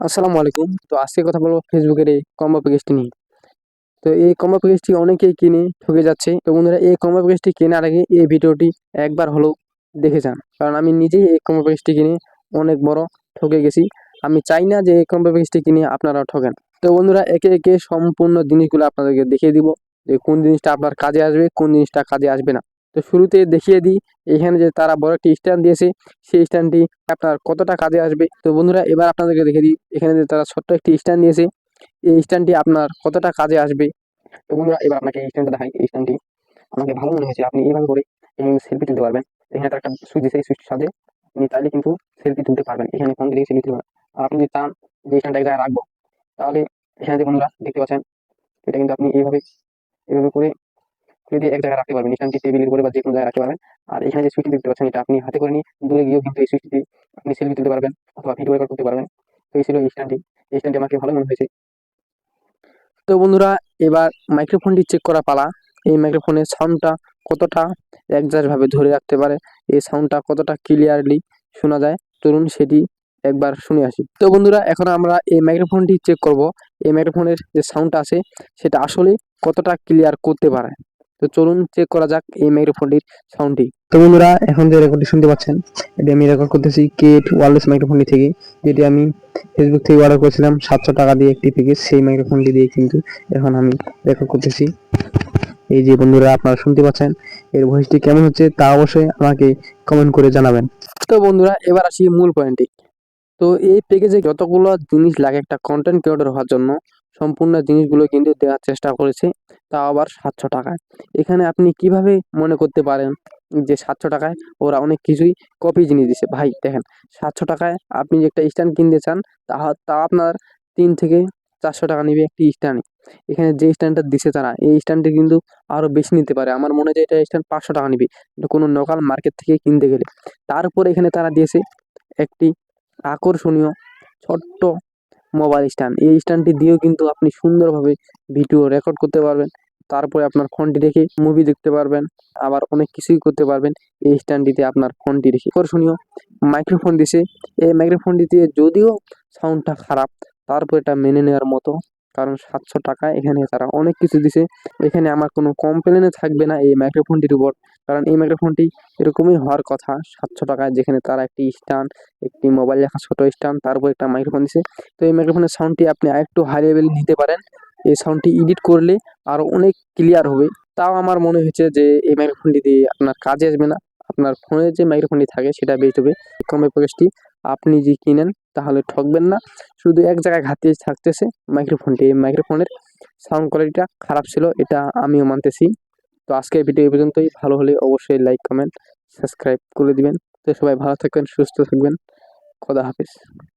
আসসালামু আলাইকুম। তো আজকে কথা বলব ফেসবুকের এই কম্বো প্যাকেজটি নিয়ে। তো এই কম্বো প্যাকেজটি অনেকেই কিনে ঠকে যাচ্ছে। তো বন্ধুরা, এই কম্বো প্যাকেজটি কেনার আগে এই ভিডিওটি একবার হলেও দেখে যান। কারণ আমি নিজেই এই কম্বো প্যাকেজটি কিনে অনেক বড় ঠকে গেছি। আমি চাই না যে এই কম্বো প্যাকেজটি কিনে আপনারা ঠকেন। তো বন্ধুরা, একে একে সম্পূর্ণ জিনিসগুলো আপনাদেরকে দেখিয়ে দিব যে কোন জিনিসটা আপনার কাজে আসবে, কোন জিনিসটা কাজে আসবে না। তো শুরুতে দেখিয়ে দিই, এখানে যে তারা বড় একটি স্ট্যান্ড দিয়েছে, সেই স্ট্যান্ডটি আপনার কতটা কাজে আসবে? তো বন্ধুরা, এবার আপনাদেরকে দেখে দিই, এখানে যে তারা ছোট্ট একটি স্ট্যান্ড দিয়েছে, এই স্ট্যান্ডটি আপনার কতটা কাজে আসবে? তো বন্ধুরা, এবার আপনাকে এই স্ট্যান্ডটা দেখাই, এই স্ট্যান্ডটি আমাকে ভালো মনে হয়েছে, আপনি এইভাবে করে সেলফি তুলতে পারবেন। এখানে একটা সুইচ দিয়েছে, এই সুইচটির সাথে আপনি তাহলে কিন্তু সেলফি তুলতে পারবেন। এখানে ফোন দিয়ে সেলফি তুলতে পারবেন আর আপনি যদি চান যে স্ট্যান্ডটা এক রাখব, তাহলে এখানে যে বন্ধুরা দেখতে পাচ্ছেন, এটা কিন্তু আপনি এইভাবে এইভাবে করে যদি এক জায়গায় রাখতে পারবেন। স্ট্যান্ডটি টেবিলের উপরে বা যে কোনো জায়গায় রাখতে পারবেন। আর এখানে যে সুইচটি দেখতে পাচ্ছেন, এটা আপনি হাতে করে নিয়ে দূরে গিয়েও কিন্তু এই সুইচটি আপনি সেলফি তুলতে পারবেন অথবা ভিডিও রেকর্ড করতে পারবেন। তো এই ছিল এই স্ট্যান্ডটি এই স্ট্যান্ডটি আমাকে ভালো মনে হয়েছে। তো বন্ধুরা, এবার মাইক্রোফোনটি চেক করা পালা। এই মাইক্রোফোনের সাউন্ডটা কতটা একজাস্টভাবে ধরে রাখতে পারে? এই সাউন্ডটা কতটা ক্লিয়ারলি শোনা যায়? চলুন সেটি একবার শুনে আসি। তো বন্ধুরা, এখন আমরা এই মাইক্রোফোনটি চেক করব। এই মাইক্রোফোনের যে সাউন্ডটা আছে, সেটা আসলে কতটা ক্লিয়ার করতে পারে? তো চলুন চেক করা যাক এই মাইক্রোফোনটির সাউন্ডটি তো বন্ধুরা এখন যে রেকর্ডটি শুনতে পাচ্ছেন এটি আমি রেকর্ড করতেছি কেট ওয়ারলেস মাইক্রোফোনটি থেকে যেটি আমি ফেসবুক থেকে অর্ডার করেছিলাম সাতশো টাকা দিয়ে একটি থেকে সেই মাইক্রোফোনটি দিয়ে কিন্তু এখন আমি রেকর্ড করতেছি। এই যে বন্ধুরা আপনারা শুনতে পাচ্ছেন এর ভয়েসটি কেমন হচ্ছে তা অবশ্যই আমাকে কমেন্ট করে জানাবেন। তো বন্ধুরা এবার আসি মূল পয়েন্টে তো এই প্যাকেজে যতগুলো জিনিস লাগে একটা কন্টেন্ট ক্রিয়েটর হওয়ার জন্য সম্পূর্ণ জিনিসগুলো কিন্তু দেওয়ার চেষ্টা করেছে। তা আবার সাতশো টাকায়। এখানে আপনি কীভাবে মনে করতে পারেন যে সাতশো টাকায় ওরা অনেক কিছুই কপি জিনিস দিছে? ভাই, দেখেন, সাতশো টাকায় আপনি যে একটা স্ট্যান্ড কিনতে চান তা তা আপনার তিন থেকে চারশো টাকা নেবে একটি স্ট্যান্ড এখানে যে স্ট্যান্ডটা দিছে তারা, এই স্ট্যান্ডটি কিন্তু আরও বেশি নিতে পারে। আমার মনে হয় এটা স্ট্যান্ড পাঁচশো টাকা নিবে কোনো লোকাল মার্কেট থেকে কিনতে গেলে। তারপর এখানে তারা দিয়েছে একটি আকর্ষণীয় ছোট্ট মোবাইল স্ট্যান্ড। এই স্ট্যান্ডটি দিয়েও কিন্তু আপনি সুন্দরভাবে ভিডিও রেকর্ড করতে পারবেন। তারপরে আপনার ফোনটি রেখে মুভি দেখতে পারবেন। আবার অনেক কিছুই করতে পারবেন এই স্ট্যান্ডটিতে আপনার ফোনটি রেখে। আকর্ষণীয় মাইক্রোফোন দিছে। এই মাইক্রোফোনটি দিয়ে যদিও সাউন্ডটা খারাপ, তারপর এটা মেনে নেওয়ার মতো কারণ সাতশো টাকা এখানে তারা অনেক কিছু দিছে। এখানে আমার কোনো কমপ্লেনে থাকবে না এই মাইক্রোফোনটির উপর। কারণ এই মাইক্রোফোনটি এরকমই হওয়ার কথা, সাতশো টাকায় যেখানে তারা একটি স্ট্যান্ড একটি মোবাইল রাখার ছোটো স্ট্যান্ড তারপর একটা মাইক্রোফোন দিছে। তো এই মাইক্রোফোনের সাউন্ডটি আপনি আরেকটু হাই লেভেল নিতে পারেন। এই সাউন্ডটি এডিট করলে আরও অনেক ক্লিয়ার হবে। তাও আমার মনে হয়েছে যে এই মাইক্রোফোনটি দিয়ে আপনার কাজে আসবে না। আপনার ফোনের যে মাইক্রোফোনটি থাকে সেটা বেস্ট হবে। কমে প্যাকেজটি আপনি যে কিনেন তাহলে ঠকবেন না। শুধু এক জায়গায় ঘাটতি থাকতেছে মাইক্রোফোনটি এই মাইক্রোফোনের সাউন্ড কোয়ালিটিটা খারাপ ছিল, এটা আমিও মানতেছি। তো আজকের ভিডিও এই পর্যন্তই। ভালো হলে অবশ্যই লাইক কমেন্ট সাবস্ক্রাইব করে দিবেন। তো সবাই ভালো থাকবেন, সুস্থ থাকবেন। খোদা হাফিজ।